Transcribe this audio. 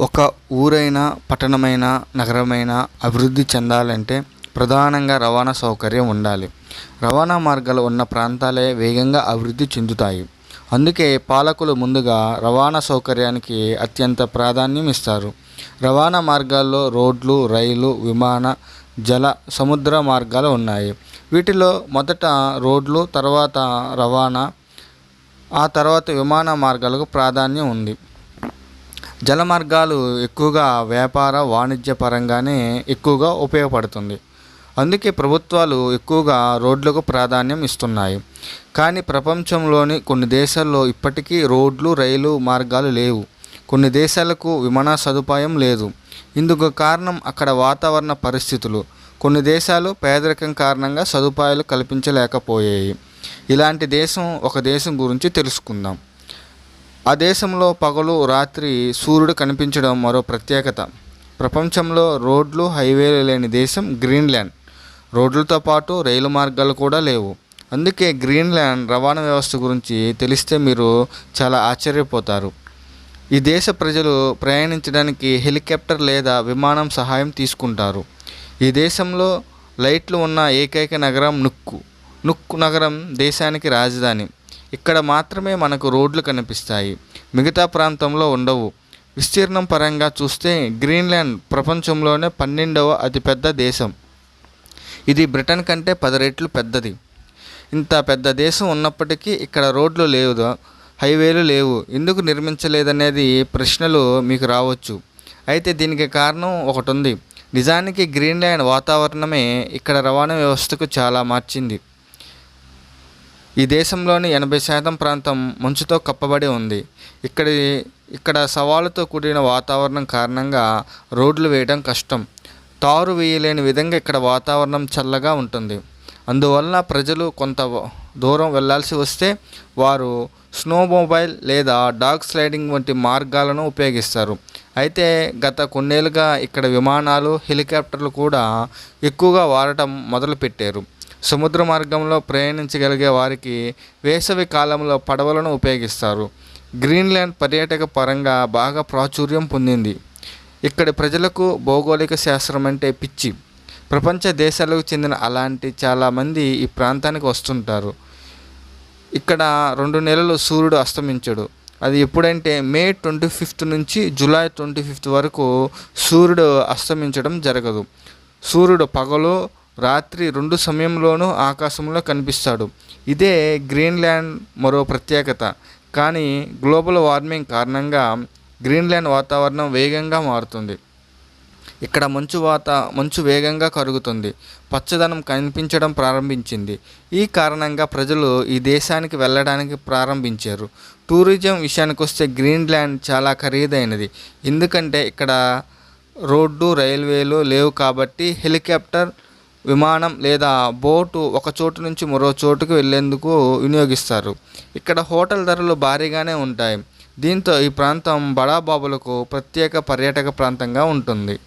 ఒక ఊరైనా పట్టణమైన నగరమైన అభివృద్ధి చెందాలంటే ప్రధానంగా రవాణా సౌకర్యం ఉండాలి. రవాణా మార్గాలు ఉన్న ప్రాంతాలే వేగంగా అభివృద్ధి చెందుతాయి. అందుకే పాలకులు ముందుగా రవాణా సౌకర్యానికి అత్యంత ప్రాధాన్యం ఇస్తారు. రవాణా మార్గాల్లో రోడ్లు రైలు విమాన జల సముద్ర మార్గాలు ఉన్నాయి. వీటిలో మొదట రోడ్లు తర్వాత రవాణా ఆ తర్వాత విమాన మార్గాలకు ప్రాధాన్యం ఉంది. జల మార్గాలు ఎక్కువగా వ్యాపార వాణిజ్య పరంగానే ఎక్కువగా ఉపయోగపడుతుంది. అందుకే ప్రభుత్వాలు ఎక్కువగా రోడ్లకు ప్రాధాన్యం ఇస్తున్నాయి. కానీ ప్రపంచంలోని కొన్ని దేశాల్లో ఇప్పటికీ రోడ్లు రైలు మార్గాలు లేవు. కొన్ని దేశాలకు విమాన సదుపాయం లేదు. ఇందుకు కారణం అక్కడ వాతావరణ పరిస్థితులు. కొన్ని దేశాలు పేదరికం కారణంగా సదుపాయాలు కల్పించలేకపోయాయి. ఇలాంటి దేశం ఒక దేశం గురించి తెలుసుకుందాం. ఆ దేశంలో పగలు రాత్రి సూర్యుడు కనిపించడం మరో ప్రత్యేకత. ప్రపంచంలో రోడ్లు హైవేలు లేని దేశం గ్రీన్ల్యాండ్. రోడ్లతో పాటు రైలు మార్గాలు కూడా లేవు. అందుకే గ్రీన్ల్యాండ్ రవాణా వ్యవస్థ గురించి తెలిస్తే మీరు చాలా ఆశ్చర్యపోతారు. ఈ దేశ ప్రజలు ప్రయాణించడానికి హెలికాప్టర్ లేదా విమానం సహాయం తీసుకుంటారు. ఈ దేశంలో లైట్లు ఉన్న ఏకైక నగరం నుక్కు. నుక్కు నగరం దేశానికి రాజధాని. ఇక్కడ మాత్రమే మనకు రోడ్లు కనిపిస్తాయి. మిగతా ప్రాంతంలో ఉండవు. విస్తీర్ణం పరంగా చూస్తే గ్రీన్లాండ్ ప్రపంచంలోనే పన్నెండవ అతిపెద్ద దేశం. ఇది బ్రిటన్ కంటే పది రెట్లు పెద్దది. ఇంత పెద్ద దేశం ఉన్నప్పటికీ ఇక్కడ రోడ్లు లేవు హైవేలు లేవు. ఎందుకు నిర్మించలేదనేది ప్రశ్నలు మీకు రావచ్చు. అయితే దీనికి కారణం ఒకటి ఉంది నిజానికి గ్రీన్లాండ్ వాతావరణమే ఇక్కడ రవాణా వ్యవస్థకు చాలా మార్చింది. ఈ దేశంలోని ఎనభై శాతం ప్రాంతం మంచుతో కప్పబడి ఉంది. ఇక్కడి ఇక్కడ సవాలుతో కూడిన వాతావరణం కారణంగా రోడ్లు వేయడం కష్టం. తారు వేయలేని విధంగా ఇక్కడ వాతావరణం చల్లగా ఉంటుంది. అందువలన ప్రజలు కొంత దూరం వెళ్ళాల్సి వస్తే వారు స్నోమొబైల్ లేదా డాగ్ స్లైడింగ్ వంటి మార్గాలను ఉపయోగిస్తారు. అయితే గత కొన్నేళ్ళుగా ఇక్కడ విమానాలు హెలికాప్టర్లు కూడా ఎక్కువగా వాడటం మొదలుపెట్టారు. సముద్ర మార్గంలో ప్రయాణించగలిగే వారికి వేసవి కాలంలో పడవలను ఉపయోగిస్తారు. గ్రీన్లాండ్ పర్యాటక పరంగా బాగా ప్రాచుర్యం పొందింది. ఇక్కడి ప్రజలకు భౌగోళిక శాస్త్రం అంటే పిచ్చి. ప్రపంచ దేశాలకు చెందిన అలాంటి చాలామంది ఈ ప్రాంతానికి వస్తుంటారు. ఇక్కడ రెండు నెలలు సూర్యుడు అస్తమించడు. అది ఎప్పుడంటే మే ట్వంటీ ఫిఫ్త్ నుంచి జూలై ట్వంటీ ఫిఫ్త్ వరకు సూర్యుడు అస్తమించడం జరగదు. సూర్యుడు పగలు రాత్రి రెండు సమయంలోనూ ఆకాశంలో కనిపిస్తాడు. ఇదే గ్రీన్లాండ్ మరో ప్రత్యేకత. కానీ గ్లోబల్ వార్మింగ్ కారణంగా గ్రీన్లాండ్ వాతావరణం వేగంగా మారుతుంది. ఇక్కడ మంచు వాత మంచు వేగంగా కరుగుతుంది. పచ్చదనం కనిపించడం ప్రారంభించింది. ఈ కారణంగా ప్రజలు ఈ దేశానికి వెళ్ళడానికి ప్రారంభించారు. టూరిజం విషయానికి వస్తే గ్రీన్లాండ్ చాలా ఖరీదైనది. ఎందుకంటే ఇక్కడ రోడ్డు రైల్వేలు లేవు కాబట్టి హెలికాప్టర్ విమానం లేదా బోటు ఒక చోటు నుంచి మరో చోటుకు వెళ్ళేందుకు వినియోగిస్తారు. ఇక్కడ హోటల్ ధరలు భారీగానే ఉంటాయి. దీంతో ఈ ప్రాంతం బడాబాబులకు ప్రత్యేక పర్యాటక ప్రాంతంగా ఉంటుంది.